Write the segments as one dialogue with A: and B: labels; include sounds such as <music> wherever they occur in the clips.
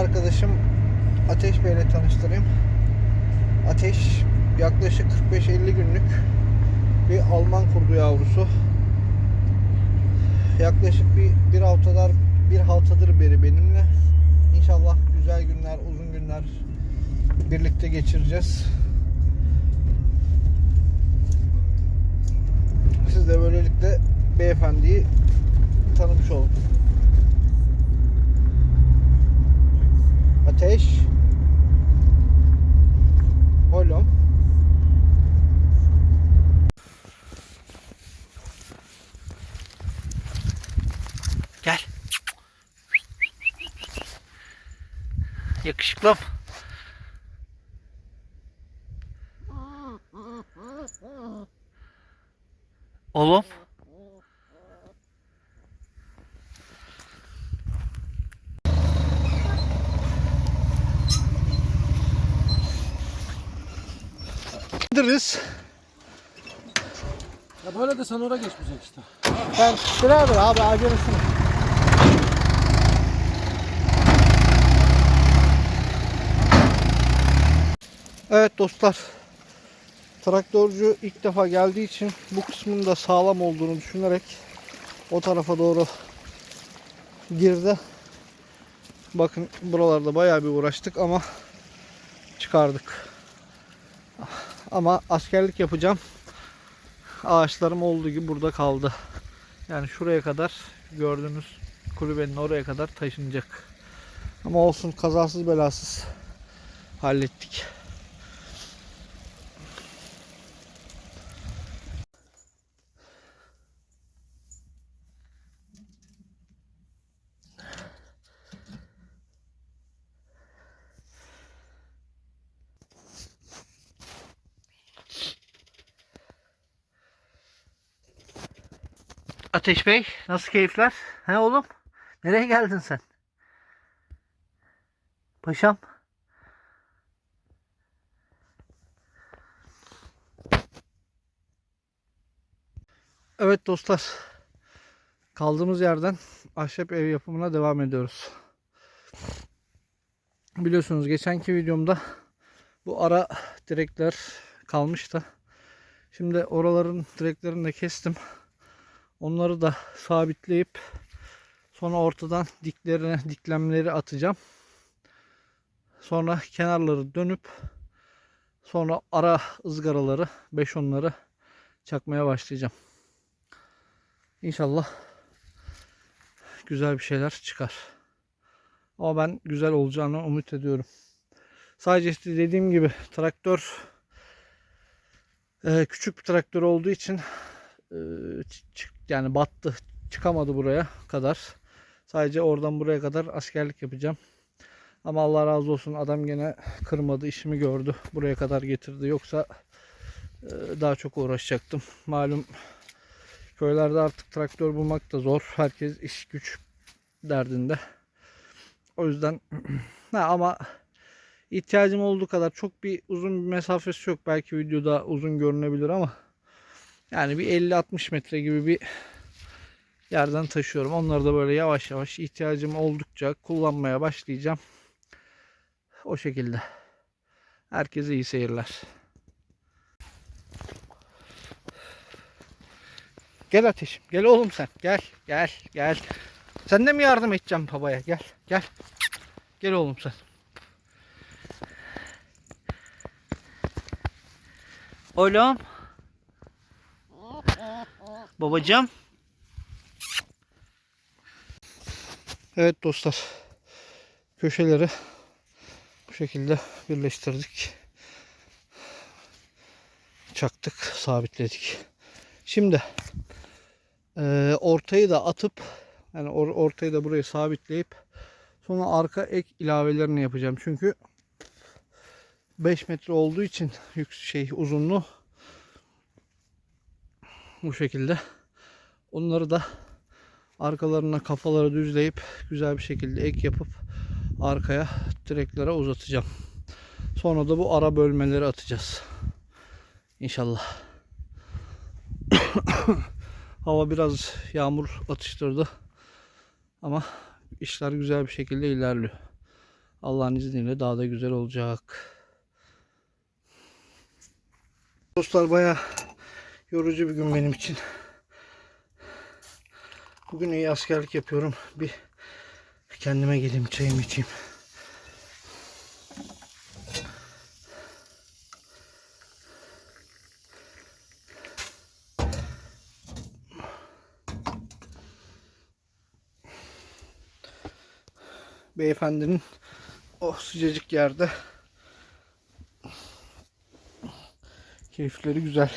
A: arkadaşım Ateş Bey ile tanıştırayım. Ateş yaklaşık 45-50 günlük bir Alman kurdu yavrusu. Yaklaşık bir, bir haftalar bir haftadır beri benimle. İnşallah güzel günler, uzun günler birlikte geçireceğiz. Siz de böylelikle beyefendiyi tanımış olun. Ateş. Oğlum. Gel. Yakışıklım. Oğlum. Gideriz.
B: Ya böyle de sen oraya geçmeyecek işte.
A: Ben birader abi acelesin. Evet dostlar. Traktörcü ilk defa geldiği için bu kısmın da sağlam olduğunu düşünerek o tarafa doğru girdi. Bakın buralarda bayağı bir uğraştık ama çıkardık. Ama askerlik yapacağım ağaçlarım olduğu gibi burada kaldı. Yani şuraya kadar gördüğünüz kulübenin oraya kadar taşınacak. Ama olsun kazasız belasız hallettik. Ateş Bey, nasıl keyifler? He oğlum? Nereye geldin sen? Paşam. Evet dostlar. Kaldığımız yerden ahşap ev yapımına devam ediyoruz. Biliyorsunuz geçenki videomda bu ara direkler kalmıştı. Şimdi oraların direklerini de kestim. Onları da sabitleyip sonra ortadan diklerine diklemleri atacağım. Sonra kenarları dönüp sonra ara ızgaraları 5 onları çakmaya başlayacağım. İnşallah güzel bir şeyler çıkar. Ama ben güzel olacağını umut ediyorum. Sadece işte dediğim gibi traktör e, küçük bir traktör olduğu için e, çık- yani battı çıkamadı buraya kadar. Sadece oradan buraya kadar askerlik yapacağım. Ama Allah razı olsun adam gene kırmadı işimi gördü. Buraya kadar getirdi. Yoksa e, daha çok uğraşacaktım. Malum köylerde artık traktör bulmak da zor. Herkes iş güç derdinde. O yüzden <clears throat> ha, ama ihtiyacım olduğu kadar çok bir uzun bir mesafesi yok. Belki videoda uzun görünebilir ama yani bir 50-60 metre gibi bir yerden taşıyorum. Onları da böyle yavaş yavaş ihtiyacım oldukça kullanmaya başlayacağım. O şekilde. Herkese iyi seyirler. Gel ateşim. Gel oğlum sen. Gel. Gel. Gel. Sen de mi yardım edeceğim babaya? Gel. Gel. Gel oğlum sen. Oğlum. Babacığım. Evet dostlar. Köşeleri bu şekilde birleştirdik. Çaktık, sabitledik. Şimdi eee, ortayı da atıp yani or- ortayı da buraya sabitleyip sonra arka ek ilavelerini yapacağım. Çünkü 5 metre olduğu için yük şey uzunluğu bu şekilde. Onları da arkalarına kafaları düzleyip güzel bir şekilde ek yapıp arkaya direklere uzatacağım. Sonra da bu ara bölmeleri atacağız. İnşallah. <coughs> Hava biraz yağmur atıştırdı. Ama işler güzel bir şekilde ilerliyor. Allah'ın izniyle daha da güzel olacak. Dostlar baya yorucu bir gün benim için. Bugün iyi askerlik yapıyorum. Bir kendime geleyim çayımı içeyim. Beyefendinin o sıcacık yerde keyifleri güzel.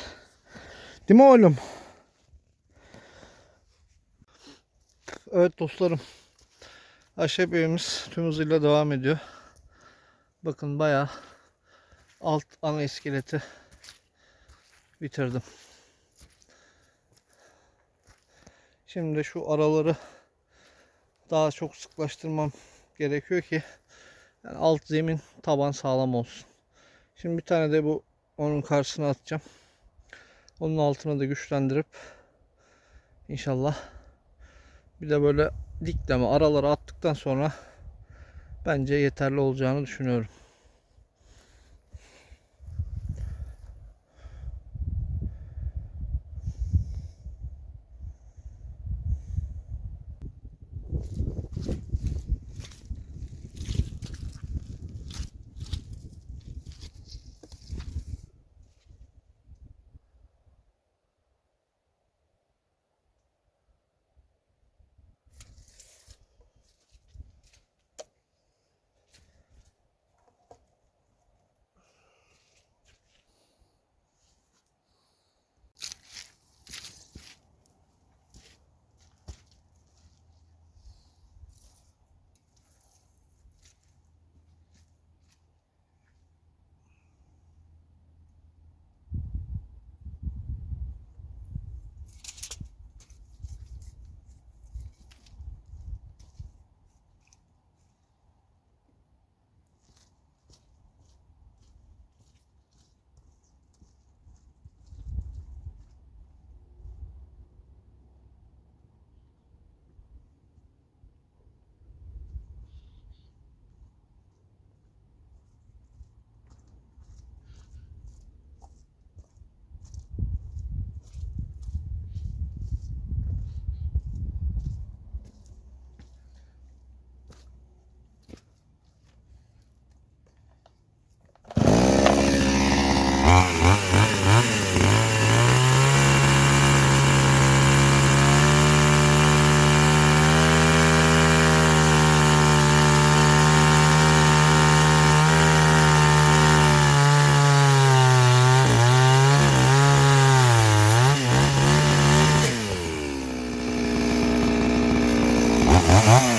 A: Değil mi oğlum? Evet dostlarım. Ahşap evimiz tüm hızıyla devam ediyor. Bakın bayağı alt ana iskeleti bitirdim. Şimdi şu araları daha çok sıklaştırmam gerekiyor ki yani alt zemin taban sağlam olsun. Şimdi bir tane de bu onun karşısına atacağım. Onun altına da güçlendirip inşallah bir de böyle dikleme aralara attıktan sonra bence yeterli olacağını düşünüyorum. Música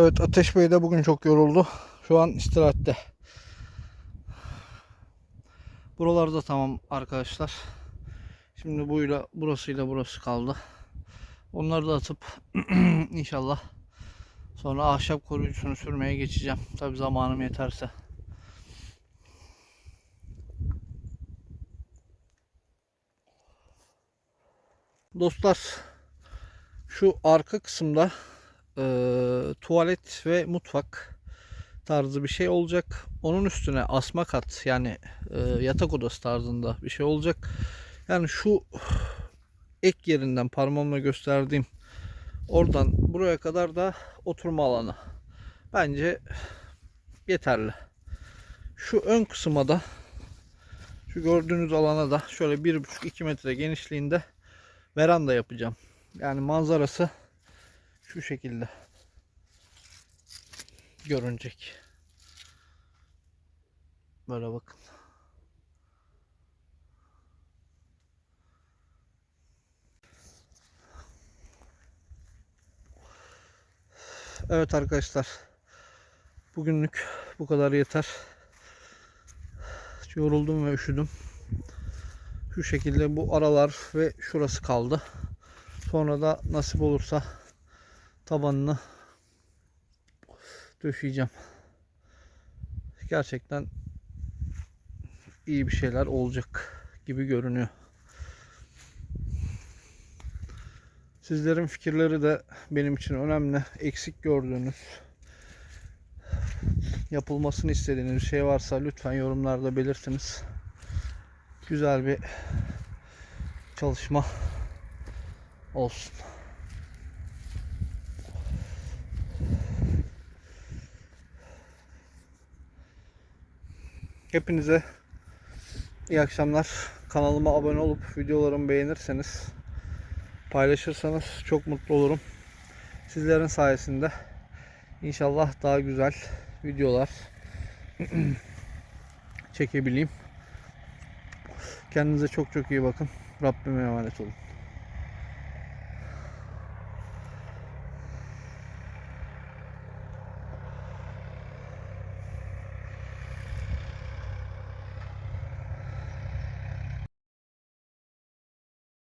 A: Evet Ateş Bey de bugün çok yoruldu. Şu an istirahatte. Buralarda tamam arkadaşlar. Şimdi buyla burasıyla burası kaldı. Onları da atıp <clears throat> inşallah sonra ahşap koruyucusunu sürmeye geçeceğim. Tabi zamanım yeterse. Dostlar şu arka kısımda eee, tuvalet ve mutfak tarzı bir şey olacak. Onun üstüne asma kat yani eee, yatak odası tarzında bir şey olacak. Yani şu ek yerinden parmağımla gösterdiğim oradan buraya kadar da oturma alanı. Bence yeterli. Şu ön kısma da şu gördüğünüz alana da şöyle 1,5-2 metre genişliğinde veranda yapacağım. Yani manzarası şu şekilde görünecek. Böyle bakın. Evet arkadaşlar. Bugünlük bu kadar yeter. Yoruldum ve üşüdüm. Şu şekilde bu aralar ve şurası kaldı. Sonra da nasip olursa tabanını döşeyeceğim. Gerçekten iyi bir şeyler olacak gibi görünüyor. Sizlerin fikirleri de benim için önemli. Eksik gördüğünüz, yapılmasını istediğiniz şey varsa lütfen yorumlarda belirtiniz. Güzel bir çalışma olsun. Hepinize iyi akşamlar. Kanalıma abone olup videolarımı beğenirseniz paylaşırsanız çok mutlu olurum. Sizlerin sayesinde inşallah daha güzel videolar <clears throat> çekebileyim. Kendinize çok çok iyi bakın. Rabbime emanet olun.